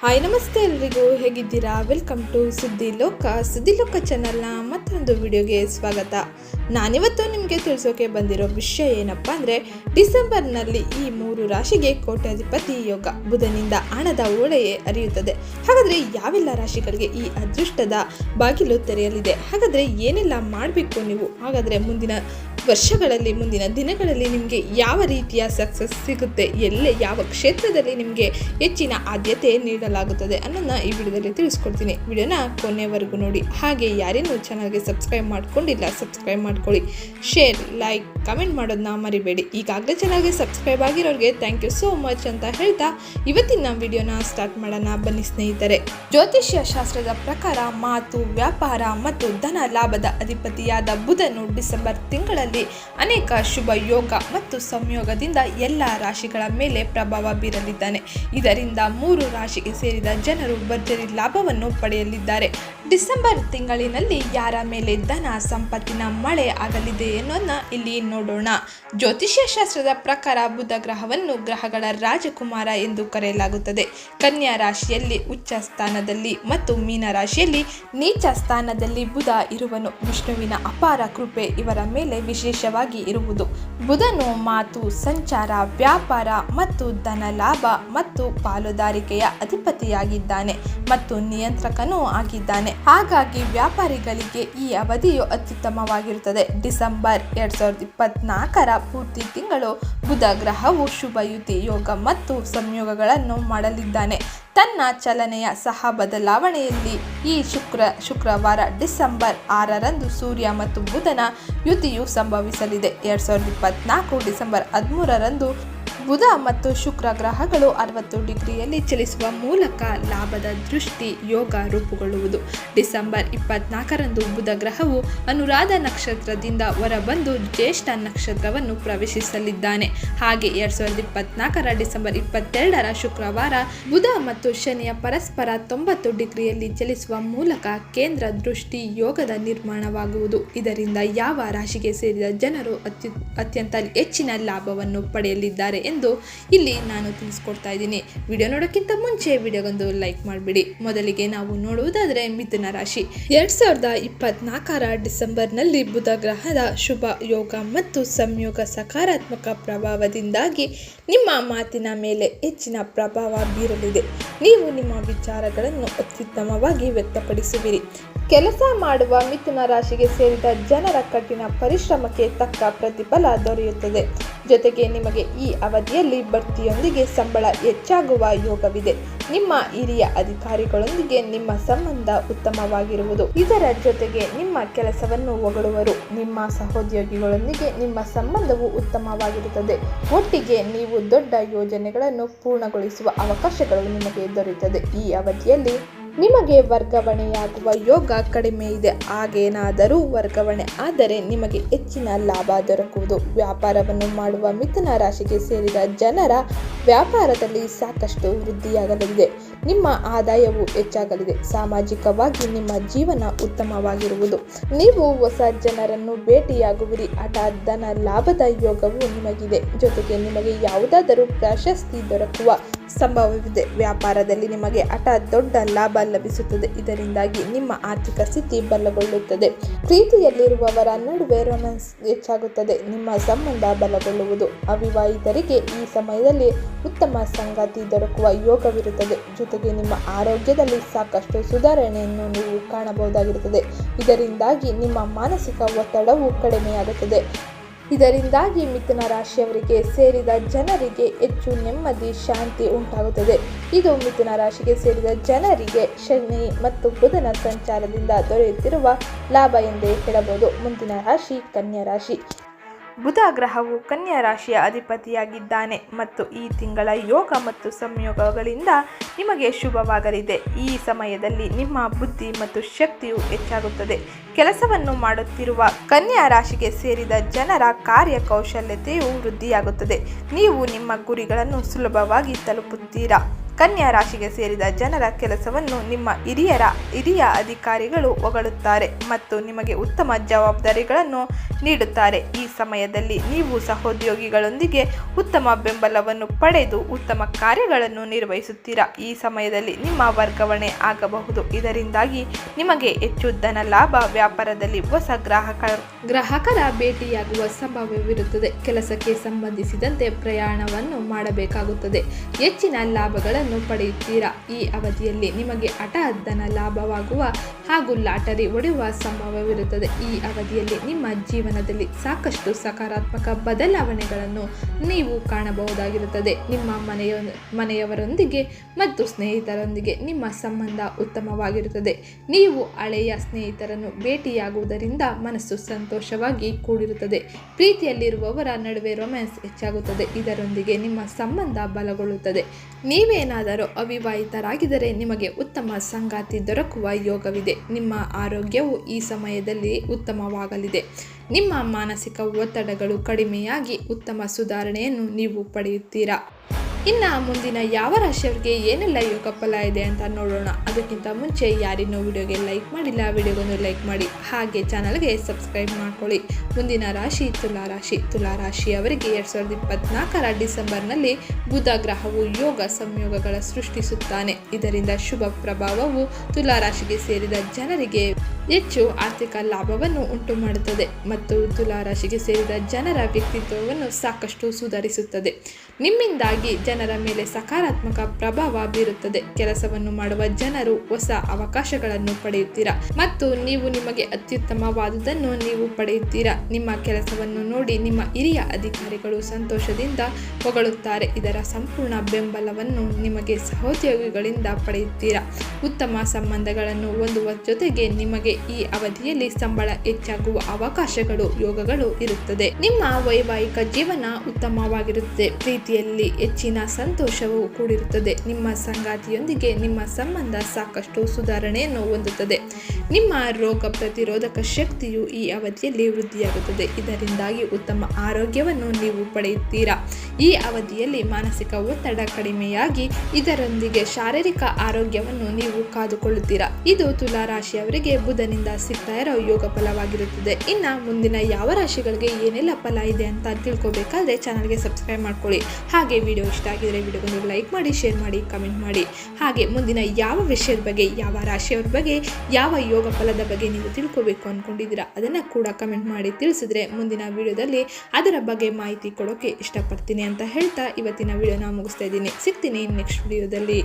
Hi, ನಮಸ್ತೆ ಎಲ್ರಿಗೂ. ಹೇಗಿದ್ದೀರಾ? ವೆಲ್ಕಮ್ ಟು ಸುದ್ದಿ ಲೋಕ. ಸುದ್ದಿ ಲೋಕ ಚಾನಲ್ನ ಮತ್ತೊಂದು ವಿಡಿಯೋಗೆ ಸ್ವಾಗತ. ನಾನಿವತ್ತು ನಿಮಗೆ ತಿಳಿಸೋಕೆ ಬಂದಿರೋ ವಿಷಯ ಏನಪ್ಪ ಅಂದರೆ, ಡಿಸೆಂಬರ್ನಲ್ಲಿ ಈ ಮೂರು ರಾಶಿಗೆ ಕೋಟ್ಯಾಧಿಪತಿ ಯೋಗ ಬುಧನಿಂದ ಹಣದ ಓಳೆಯೇ ಅರಿಯುತ್ತದೆ ಹಾಗಾದರೆ ಯಾವೆಲ್ಲ ರಾಶಿಗಳಿಗೆ ಈ ಅದೃಷ್ಟದ ಬಾಗಿಲು ತೆರೆಯಲಿದೆ? ಹಾಗಾದರೆ ಏನೆಲ್ಲ ಮಾಡಬೇಕು ನೀವು? ಹಾಗಾದರೆ ಮುಂದಿನ ವರ್ಷಗಳಲ್ಲಿ, ಮುಂದಿನ ದಿನಗಳಲ್ಲಿ ನಿಮಗೆ ಯಾವ ರೀತಿಯ ಸಕ್ಸಸ್ ಸಿಗುತ್ತೆ? ಎಲ್ಲೇ, ಯಾವ ಕ್ಷೇತ್ರದಲ್ಲಿ ನಿಮಗೆ ಹೆಚ್ಚಿನ ಆದ್ಯತೆ ನೀಡಲಾಗುತ್ತದೆ ಅನ್ನೋದನ್ನ ಈ ವಿಡಿಯೋದಲ್ಲಿ ತಿಳಿಸ್ಕೊಡ್ತೀನಿ. ವಿಡಿಯೋನ ಕೊನೆವರೆಗೂ ನೋಡಿ. ಹಾಗೆ ಯಾರೇನು ಚಾನಲ್ಗೆ ಸಬ್ಸ್ಕ್ರೈಬ್ ಮಾಡ್ಕೊಂಡಿಲ್ಲ ಸಬ್ಸ್ಕ್ರೈಬ್ ಮಾಡ್ಕೊಳ್ಳಿ. ಶೇರ್ ಲೈಕ್ ಕಮೆಂಟ್ ಮಾಡೋದನ್ನ ಮರಿಬೇಡಿ. ಈಗಾಗಲೇ ಚಾನಲ್ಗೆ ಸಬ್ಸ್ಕ್ರೈಬ್ ಆಗಿರೋರಿಗೆ ಥ್ಯಾಂಕ್ ಯು ಸೋ ಮಚ್ ಅಂತ ಹೇಳ್ತಾ ಇವತ್ತಿನ ವಿಡಿಯೋನ ಸ್ಟಾರ್ಟ್ ಮಾಡೋಣ. ಬನ್ನಿ ಸ್ನೇಹಿತರೆ. ಜ್ಯೋತಿಷ್ಯ ಶಾಸ್ತ್ರದ ಪ್ರಕಾರ ಮಾತು, ವ್ಯಾಪಾರ ಮತ್ತು ಧನ ಲಾಭದ ಅಧಿಪತಿಯಾದ ಬುಧನು ಡಿಸೆಂಬರ್ ತಿಂಗಳಲ್ಲಿ ಅನೇಕ ಶುಭ ಯೋಗ ಮತ್ತು ಸಂಯೋಗದಿಂದ ಎಲ್ಲ ರಾಶಿಗಳ ಮೇಲೆ ಪ್ರಭಾವ ಬೀರಲಿದ್ದಾನೆ. ಇದರಿಂದ ಮೂರು ರಾಶಿಗೆ ಸೇರಿದ ಜನರು ಭರ್ಜರಿ ಲಾಭವನ್ನು ಪಡೆಯಲಿದ್ದಾರೆ. ಡಿಸೆಂಬರ್ ತಿಂಗಳಿನಲ್ಲಿ ಯಾರ ಮೇಲೆ ಧನ ಸಂಪತ್ತಿನ ಮಳೆ ಆಗಲಿದೆ ಎನ್ನೋದನ್ನ ಇಲ್ಲಿ ನೋಡೋಣ. ಜ್ಯೋತಿಷ್ಯ ಶಾಸ್ತ್ರದ ಪ್ರಕಾರ ಬುಧ ಗ್ರಹವನ್ನು ಗ್ರಹಗಳ ರಾಜಕುಮಾರ ಎಂದು ಕರೆಯಲಾಗುತ್ತದೆ. ಕನ್ಯಾ ರಾಶಿಯಲ್ಲಿ ಉಚ್ಚ ಸ್ಥಾನದಲ್ಲಿ ಮತ್ತು ಮೀನ ರಾಶಿಯಲ್ಲಿ ನೀಚ ಸ್ಥಾನದಲ್ಲಿ ಬುಧ ಇರುವನು. ವಿಷ್ಣುವಿನ ಅಪಾರ ಕೃಪೆ ಇವರ ಮೇಲೆ ವಿಶೇಷವಾಗಿ ಇರುವುದು. ಬುಧನು ಮಾತು, ಸಂಚಾರ, ವ್ಯಾಪಾರ ಮತ್ತು ಧನ ಲಾಭ ಮತ್ತು ಪಾಲುದಾರಿಕೆಯ ಅಧಿಪತಿಯಾಗಿದ್ದಾನೆ ಮತ್ತು ನಿಯಂತ್ರಕನೂ ಆಗಿದ್ದಾನೆ. ಹಾಗಾಗಿ ವ್ಯಾಪಾರಿಗಳಿಗೆ ಈ ಅವಧಿಯು ಅತ್ಯುತ್ತಮವಾಗಿರುತ್ತದೆ. ಡಿಸೆಂಬರ್ ಎರಡ್ ಸಾವಿರದ ಇಪ್ಪತ್ನಾಲ್ಕರ ಪೂರ್ತಿ ತಿಂಗಳು ಬುಧ ಗ್ರಹವು ಶುಭಯುತಿ ಯೋಗ ಮತ್ತು ಸಂಯೋಗಗಳನ್ನು ಮಾಡಲಿದ್ದಾನೆ. ತನ್ನ ಚಲನೆಯ ಸಹ ಬದಲಾವಣೆಯಲ್ಲಿ ಈ ಶುಕ್ರ, ಶುಕ್ರವಾರ ಡಿಸೆಂಬರ್ ಆರರಂದು ಸೂರ್ಯ ಮತ್ತು ಬುಧನ ಯುತಿಯು ಸಂಭವಿಸಲಿದೆ. ಎರಡ್ ಸಾವಿರದ ಇಪ್ಪತ್ನಾಲ್ಕು ಡಿಸೆಂಬರ್ ಹದಿಮೂರರಂದು ಬುಧ ಮತ್ತು ಶುಕ್ರ ಗ್ರಹಗಳು ಅರವತ್ತು ಡಿಗ್ರಿಯಲ್ಲಿ ಚಲಿಸುವ ಮೂಲಕ ಲಾಭದ ದೃಷ್ಟಿ ಯೋಗ ರೂಪುಗೊಳ್ಳುವುದು. ಡಿಸೆಂಬರ್ ಇಪ್ಪತ್ನಾಲ್ಕರಂದು ಬುಧ ಗ್ರಹವು ಅನುರಾಧ ನಕ್ಷತ್ರದಿಂದ ಹೊರಬಂದು ಜ್ಯೇಷ್ಠ ನಕ್ಷತ್ರವನ್ನು ಪ್ರವೇಶಿಸಲಿದ್ದಾನೆ. ಹಾಗೆ ಎರಡ್ ಸಾವಿರದ ಇಪ್ಪತ್ನಾಲ್ಕರ ಡಿಸೆಂಬರ್ ಇಪ್ಪತ್ತೆರಡರ ಶುಕ್ರವಾರ ಬುಧ ಮತ್ತು ಶನಿಯ ಪರಸ್ಪರ ತೊಂಬತ್ತು ಡಿಗ್ರಿಯಲ್ಲಿ ಚಲಿಸುವ ಮೂಲಕ ಕೇಂದ್ರ ದೃಷ್ಟಿ ಯೋಗದ ನಿರ್ಮಾಣವಾಗುವುದು. ಇದರಿಂದ ಯಾವ ರಾಶಿಗೆ ಸೇರಿದ ಜನರು ಅತ್ಯು, ಅತ್ಯಂತ ಹೆಚ್ಚಿನ ಲಾಭವನ್ನು ಪಡೆಯಲಿದ್ದಾರೆ ಎಂದು ಇಲ್ಲಿ ನಾನು ತಿಳಿಸ್ಕೊಡ್ತಾ ಇದ್ದೀನಿ. ವಿಡಿಯೋ ನೋಡೋಕ್ಕಿಂತ ಮುಂಚೆ ವಿಡಿಯೋಗೊಂದು ಲೈಕ್ ಮಾಡಿಬಿಡಿ. ಮೊದಲಿಗೆ ನಾವು ನೋಡುವುದಾದರೆ ಮಿಥುನ ರಾಶಿ. ಎರಡ್ ಸಾವಿರದ ಇಪ್ಪತ್ನಾಲ್ಕರ ಡಿಸೆಂಬರ್ನಲ್ಲಿ ಬುಧ ಗ್ರಹದ ಶುಭ ಯೋಗ ಮತ್ತು ಸಂಯೋಗ ಸಕಾರಾತ್ಮಕ ಪ್ರಭಾವದಿಂದಾಗಿ ನಿಮ್ಮ ಮಾತಿನ ಮೇಲೆ ಹೆಚ್ಚಿನ ಪ್ರಭಾವ ಬೀರಲಿದೆ. ನೀವು ನಿಮ್ಮ ವಿಚಾರಗಳನ್ನು ಅತ್ಯುತ್ತಮವಾಗಿ ವ್ಯಕ್ತಪಡಿಸುವಿರಿ. ಕೆಲಸ ಮಾಡುವ ಮಿಥುನ ರಾಶಿಗೆ ಸೇರಿದ ಜನರ ಕಠಿಣ ಪರಿಶ್ರಮಕ್ಕೆ ತಕ್ಕ ಪ್ರತಿಫಲ ದೊರೆಯುತ್ತದೆ. ಜೊತೆಗೆ ನಿಮಗೆ ಈ ಅವಧಿಯಲ್ಲಿ ಬಡ್ತಿಯೊಂದಿಗೆ ಸಂಬಳ ಹೆಚ್ಚಾಗುವ ಯೋಗವಿದೆ. ನಿಮ್ಮ ಹಿರಿಯ ಅಧಿಕಾರಿಗಳೊಂದಿಗೆ ನಿಮ್ಮ ಸಂಬಂಧ ಉತ್ತಮವಾಗಿರುವುದು. ಇದರ ಜೊತೆಗೆ ನಿಮ್ಮ ಕೆಲಸವನ್ನು ಹೊಗಳುವರು. ನಿಮ್ಮ ಸಹೋದ್ಯೋಗಿಗಳೊಂದಿಗೆ ನಿಮ್ಮ ಸಂಬಂಧವು ಉತ್ತಮವಾಗಿರುತ್ತದೆ. ಒಟ್ಟಿಗೆ ನೀವು ದೊಡ್ಡ ಯೋಜನೆಗಳನ್ನು ಪೂರ್ಣಗೊಳಿಸುವ ಅವಕಾಶಗಳು ನಿಮಗೆ ದೊರೆಯುತ್ತದೆ. ಈ ಅವಧಿಯಲ್ಲಿ ನಿಮಗೆ ವರ್ಗಾವಣೆಯಾಗುವ ಯೋಗ ಕಡಿಮೆ ಇದೆ. ಹಾಗೇನಾದರೂ ವರ್ಗಾವಣೆ ಆದರೆ ನಿಮಗೆ ಹೆಚ್ಚಿನ ಲಾಭ ದೊರಕುವುದು. ವ್ಯಾಪಾರವನ್ನು ಮಾಡುವ ಮಿಥುನ ರಾಶಿಗೆ ಸೇರಿದ ಜನರ ವ್ಯಾಪಾರದಲ್ಲಿ ಸಾಕಷ್ಟು ವೃದ್ಧಿಯಾಗಲಿದೆ. ನಿಮ್ಮ ಆದಾಯವು ಹೆಚ್ಚಾಗಲಿದೆ. ಸಾಮಾಜಿಕವಾಗಿ ನಿಮ್ಮ ಜೀವನ ಉತ್ತಮವಾಗಿರುವುದು. ನೀವು ಹೊಸ ಜನರನ್ನು ಭೇಟಿಯಾಗುವಿರಿ. ಹಠಾತ್ ಧನ ಲಾಭದ ಯೋಗವು ನಿಮಗಿದೆ. ಜೊತೆಗೆ ನಿಮಗೆ ಯಾವುದಾದರೂ ಪ್ರಶಸ್ತಿ ದೊರಕುವ ಸಂಭವವಿದೆ ವ್ಯಾಪಾರದಲ್ಲಿ ನಿಮಗೆ ಹಠ ದೊಡ್ಡ ಲಾಭ ಲಭಿಸುತ್ತದೆ. ಇದರಿಂದಾಗಿ ನಿಮ್ಮ ಆರ್ಥಿಕ ಸ್ಥಿತಿ ಬಲಗೊಳ್ಳುತ್ತದೆ. ಪ್ರೀತಿಯಲ್ಲಿರುವವರ ನಡುವೆ ರೊಮ್ಯಾನ್ಸ್ ಹೆಚ್ಚಾಗುತ್ತದೆ. ನಿಮ್ಮ ಸಂಬಂಧ ಬಲಗೊಳ್ಳುವುದು. ಅವಿವಾಹಿತರಿಗೆ ಈ ಸಮಯದಲ್ಲಿ ಉತ್ತಮ ಸಂಗಾತಿ ದೊರಕುವ ಯೋಗವಿರುತ್ತದೆ. ಜೊತೆಗೆ ನಿಮ್ಮ ಆರೋಗ್ಯದಲ್ಲಿ ಸಾಕಷ್ಟು ಸುಧಾರಣೆಯನ್ನು ನೀವು ಕಾಣಬಹುದಾಗಿರುತ್ತದೆ. ಇದರಿಂದಾಗಿ ನಿಮ್ಮ ಮಾನಸಿಕ ಒತ್ತಡವು ಕಡಿಮೆಯಾಗುತ್ತದೆ. ಇದರಿಂದಾಗಿ ಮಿಥುನ ರಾಶಿಯವರಿಗೆ ಸೇರಿದ ಜನರಿಗೆ ಹೆಚ್ಚು ನೆಮ್ಮದಿ, ಶಾಂತಿ ಉಂಟಾಗುತ್ತದೆ. ಇದು ಮಿಥುನ ರಾಶಿಗೆ ಸೇರಿದ ಜನರಿಗೆ ಶನಿ ಮತ್ತು ಬುಧನ ಸಂಚಾರದಿಂದ ದೊರೆಯುತ್ತಿರುವ ಲಾಭ ಎಂದೇ ಹೇಳಬಹುದು. ಮುಂದಿನ ರಾಶಿ, ಕನ್ಯಾ ರಾಶಿ. ಬುಧ ಗ್ರಹವು ಕನ್ಯಾ ರಾಶಿಯ ಅಧಿಪತಿಯಾಗಿದ್ದಾನೆ ಮತ್ತು ಈ ತಿಂಗಳ ಯೋಗ ಮತ್ತು ಸಂಯೋಗಗಳಿಂದ ನಿಮಗೆ ಶುಭವಾಗಲಿದೆ. ಈ ಸಮಯದಲ್ಲಿ ನಿಮ್ಮ ಬುದ್ಧಿ ಮತ್ತು ಶಕ್ತಿಯು ಹೆಚ್ಚಾಗುತ್ತದೆ. ಕೆಲಸವನ್ನು ಮಾಡುತ್ತಿರುವ ಕನ್ಯಾ ರಾಶಿಗೆ ಸೇರಿದ ಜನರ ಕಾರ್ಯಕೌಶಲ್ಯತೆಯು ವೃದ್ಧಿಯಾಗುತ್ತದೆ. ನೀವು ನಿಮ್ಮ ಗುರಿಗಳನ್ನು ಸುಲಭವಾಗಿ ತಲುಪುತ್ತೀರಾ? ಕನ್ಯಾ ರಾಶಿಗೆ ಸೇರಿದ ಜನರ ಕೆಲಸವನ್ನು ನಿಮ್ಮ ಹಿರಿಯರ, ಹಿರಿಯ ಅಧಿಕಾರಿಗಳು ಹೊಗಳುತ್ತಾರೆ ಮತ್ತು ನಿಮಗೆ ಉತ್ತಮ ಜವಾಬ್ದಾರಿಗಳನ್ನು ನೀಡುತ್ತಾರೆ. ಈ ಸಮಯದಲ್ಲಿ ನೀವು ಸಹೋದ್ಯೋಗಿಗಳೊಂದಿಗೆ ಉತ್ತಮ ಬೆಂಬಲವನ್ನು ಪಡೆದು ಉತ್ತಮ ಕಾರ್ಯಗಳನ್ನು ನಿರ್ವಹಿಸುತ್ತೀರಾ? ಈ ಸಮಯದಲ್ಲಿ ನಿಮ್ಮ ವರ್ಗಾವಣೆ ಆಗಬಹುದು. ಇದರಿಂದಾಗಿ ನಿಮಗೆ ಹೆಚ್ಚು ಧನ ಲಾಭ, ವ್ಯಾಪಾರದಲ್ಲಿ ಹೊಸ ಗ್ರಾಹಕ, ಗ್ರಾಹಕರ ಭೇಟಿಯಾಗುವ ಸಂಭವವಿರುತ್ತದೆ. ಕೆಲಸಕ್ಕೆ ಸಂಬಂಧಿಸಿದಂತೆ ಪ್ರಯಾಣವನ್ನು ಮಾಡಬೇಕಾಗುತ್ತದೆ. ಹೆಚ್ಚಿನ ಲಾಭಗಳನ್ನು ಪಡೆಯುತ್ತೀರಾ? ಈ ಅವಧಿಯಲ್ಲಿ ನಿಮಗೆ ಅಟ ಅದ್ದನ ಲಾಭವಾಗುವ ಹಾಗೂ ಲಾಟರಿ ಒಡೆಯುವ ಸಂಭವವಿರುತ್ತದೆ. ಈ ಅವಧಿಯಲ್ಲಿ ನಿಮ್ಮ ಜೀವನದಲ್ಲಿ ಸಾಕಷ್ಟು ಸಕಾರಾತ್ಮಕ ಬದಲಾವಣೆಗಳನ್ನು ನೀವು ಕಾಣಬಹುದಾಗಿರುತ್ತದೆ. ನಿಮ್ಮ ಮನೆಯ, ಮನೆಯವರೊಂದಿಗೆ ಮತ್ತು ಸ್ನೇಹಿತರೊಂದಿಗೆ ನಿಮ್ಮ ಸಂಬಂಧ ಉತ್ತಮವಾಗಿರುತ್ತದೆ. ನೀವು ಹಳೆಯ ಸ್ನೇಹಿತರನ್ನು ಭೇಟಿಯಾಗುವುದರಿಂದ ಮನಸ್ಸು ಸಂತೋಷವಾಗಿ ಕೂಡಿರುತ್ತದೆ. ಪ್ರೀತಿಯಲ್ಲಿರುವವರ ನಡುವೆ ರೊಮ್ಯಾನ್ಸ್ ಹೆಚ್ಚಾಗುತ್ತದೆ. ಇದರೊಂದಿಗೆ ನಿಮ್ಮ ಸಂಬಂಧ ಬಲಗೊಳ್ಳುತ್ತದೆ. ನೀವೇನಾದರೂ ಅವಿವಾಹಿತರಾಗಿದ್ದರೆ ನಿಮಗೆ ಉತ್ತಮ ಸಂಗಾತಿ ದೊರಕುವ ಯೋಗವಿದೆ. ನಿಮ್ಮ ಆರೋಗ್ಯವು ಈ ಸಮಯದಲ್ಲಿ ಉತ್ತಮವಾಗಲಿದೆ. ನಿಮ್ಮ ಮಾನಸಿಕ ಒತ್ತಡಗಳು ಕಡಿಮೆಯಾಗಿ ಉತ್ತಮ ಸುಧಾರಣೆಯನ್ನು ನೀವು ಪಡೆಯುತ್ತೀರಾ? ಇನ್ನು ಮುಂದಿನ ಯಾವ ರಾಶಿಯವರಿಗೆ ಏನೆಲ್ಲ ಯೋಗ ಫಲ ಇದೆ ಅಂತ ನೋಡೋಣ. ಅದಕ್ಕಿಂತ ಮುಂಚೆ ಯಾರಿನ್ನೂ ವಿಡಿಯೋಗೆ ಲೈಕ್ ಮಾಡಿಲ್ಲ, ವಿಡಿಯೋಗೊಂದು ಲೈಕ್ ಮಾಡಿ. ಹಾಗೆ ಚಾನಲ್ಗೆ ಸಬ್ಸ್ಕ್ರೈಬ್ ಮಾಡ್ಕೊಳ್ಳಿ. ಮುಂದಿನ ರಾಶಿ ತುಲಾ ರಾಶಿ. ತುಲಾ ರಾಶಿಯವರಿಗೆ ಎರಡು ಸಾವಿರದ ಇಪ್ಪತ್ನಾಲ್ಕರ ಡಿಸೆಂಬರ್ನಲ್ಲಿ ಬುಧ ಗ್ರಹವು ಯೋಗ ಸಂಯೋಗಗಳ ಸೃಷ್ಟಿಸುತ್ತಾನೆ. ಇದರಿಂದ ಶುಭ ಪ್ರಭಾವವು ತುಲಾ ರಾಶಿಗೆ ಸೇರಿದ ಜನರಿಗೆ ಹೆಚ್ಚು ಆರ್ಥಿಕ ಲಾಭವನ್ನು ಉಂಟು ಮಾಡುತ್ತದೆ ಮತ್ತು ತುಲಾ ರಾಶಿಗೆ ಸೇರಿದ ಜನರ ವ್ಯಕ್ತಿತ್ವವನ್ನು ಸಾಕಷ್ಟು ಸುಧಾರಿಸುತ್ತದೆ. ನಿಮ್ಮಿಂದಾಗಿ ಜನರ ಮೇಲೆ ಸಕಾರಾತ್ಮಕ ಪ್ರಭಾವ ಬೀರುತ್ತದೆ. ಕೆಲಸವನ್ನು ಮಾಡುವ ಜನರು ಹೊಸ ಅವಕಾಶಗಳನ್ನು ಪಡೆಯುತ್ತೀರಾ? ಮತ್ತು ನೀವು ನಿಮಗೆ ಅತ್ಯುತ್ತಮವಾದುದನ್ನು ನೀವು ಪಡೆಯುತ್ತೀರಾ? ನಿಮ್ಮ ಕೆಲಸವನ್ನು ನೋಡಿ ನಿಮ್ಮ ಹಿರಿಯ ಅಧಿಕಾರಿಗಳು ಸಂತೋಷದಿಂದ ಹೊಗಳುತ್ತಾರೆ. ಇದರ ಸಂಪೂರ್ಣ ಬೆಂಬಲವನ್ನು ನಿಮಗೆ ಸಹೋದ್ಯೋಗಿಗಳಿಂದ ಪಡೆಯುತ್ತೀರಾ? ಉತ್ತಮ ಸಂಬಂಧಗಳನ್ನು ಹೊಂದುವ ಜೊತೆಗೆ ನಿಮಗೆ ಈ ಅವಧಿಯಲ್ಲಿ ಸಂಬಳ ಹೆಚ್ಚಾಗುವ ಅವಕಾಶಗಳು, ಯೋಗಗಳು ಇರುತ್ತದೆ. ನಿಮ್ಮ ವೈವಾಹಿಕ ಜೀವನ ಉತ್ತಮವಾಗಿರುತ್ತದೆ ಪ್ರೀತಿಯಲ್ಲಿ ಹೆಚ್ಚಿನ ಸಂತೋಷವು ಕೂಡಿರುತ್ತದೆ. ನಿಮ್ಮ ಸಂಗಾತಿಯೊಂದಿಗೆ ನಿಮ್ಮ ಸಂಬಂಧ ಸಾಕಷ್ಟು ಸುಧಾರಣೆಯನ್ನು ಹೊಂದುತ್ತದೆ. ನಿಮ್ಮ ರೋಗ ಪ್ರತಿರೋಧಕ ಶಕ್ತಿಯು ಈ ಅವಧಿಯಲ್ಲಿ ವೃದ್ಧಿಯಾಗುತ್ತದೆ. ಇದರಿಂದಾಗಿ ಉತ್ತಮ ಆರೋಗ್ಯವನ್ನು ನೀವು ಪಡೆಯುತ್ತೀರಾ? ಈ ಅವಧಿಯಲ್ಲಿ ಮಾನಸಿಕ ಒತ್ತಡ ಕಡಿಮೆಯಾಗಿ ಇದರೊಂದಿಗೆ ಶಾರೀರಿಕ ಆರೋಗ್ಯವನ್ನು ನೀವು ಕಾದುಕೊಳ್ಳುತ್ತೀರಾ? ಇದು ತುಲಾ ರಾಶಿಯವರಿಗೆ ಬುಧನಿಂದ ಸಿಗ್ತಾ ಇರೋ ಯೋಗ ಫಲವಾಗಿರುತ್ತದೆ. ಇನ್ನು ಮುಂದಿನ ಯಾವ ರಾಶಿಗಳಿಗೆ ಏನೆಲ್ಲ ಫಲ ಇದೆ ಅಂತ ತಿಳ್ಕೊಬೇಕಾದ್ರೆ ಚಾನಲ್ಗೆ ಸಬ್ಸ್ಕ್ರೈಬ್ ಮಾಡ್ಕೊಳ್ಳಿ. ಹಾಗೆ ವಿಡಿಯೋ ಇಷ್ಟ ಆಗಿದ್ರೆ ವಿಡಿಯೋವನ್ನು ಲೈಕ್ ಮಾಡಿ, ಶೇರ್ ಮಾಡಿ, ಕಮೆಂಟ್ ಮಾಡಿ. ಹಾಗೆ ಮುಂದಿನ ಯಾವ ವಿಷಯದ ಬಗ್ಗೆ, ಯಾವ ರಾಶಿಯವ್ರ ಬಗ್ಗೆ, ಯಾವ ಯೋಗ ಫಲದ ಬಗ್ಗೆ ನೀವು ತಿಳ್ಕೊಬೇಕು ಅಂದ್ಕೊಂಡಿದ್ದೀರಾ ಅದನ್ನು ಕೂಡ ಕಮೆಂಟ್ ಮಾಡಿ. ತಿಳಿಸಿದ್ರೆ ಮುಂದಿನ ವಿಡಿಯೋದಲ್ಲಿ ಅದರ ಬಗ್ಗೆ ಮಾಹಿತಿ ಕೊಡೋಕೆ ಇಷ್ಟಪಡ್ತೀನಿ. ಅಂತ ಹೇಳ್ತಾ ಇವತ್ತಿನ ವಿಡಿಯೋನ ಮುಗಿಸ್ತಾ ಇದ್ದೀನಿ. ಸಿಗ್ತೀನಿ ನೆಕ್ಸ್ಟ್ ವಿಡಿಯೋದಲ್ಲಿ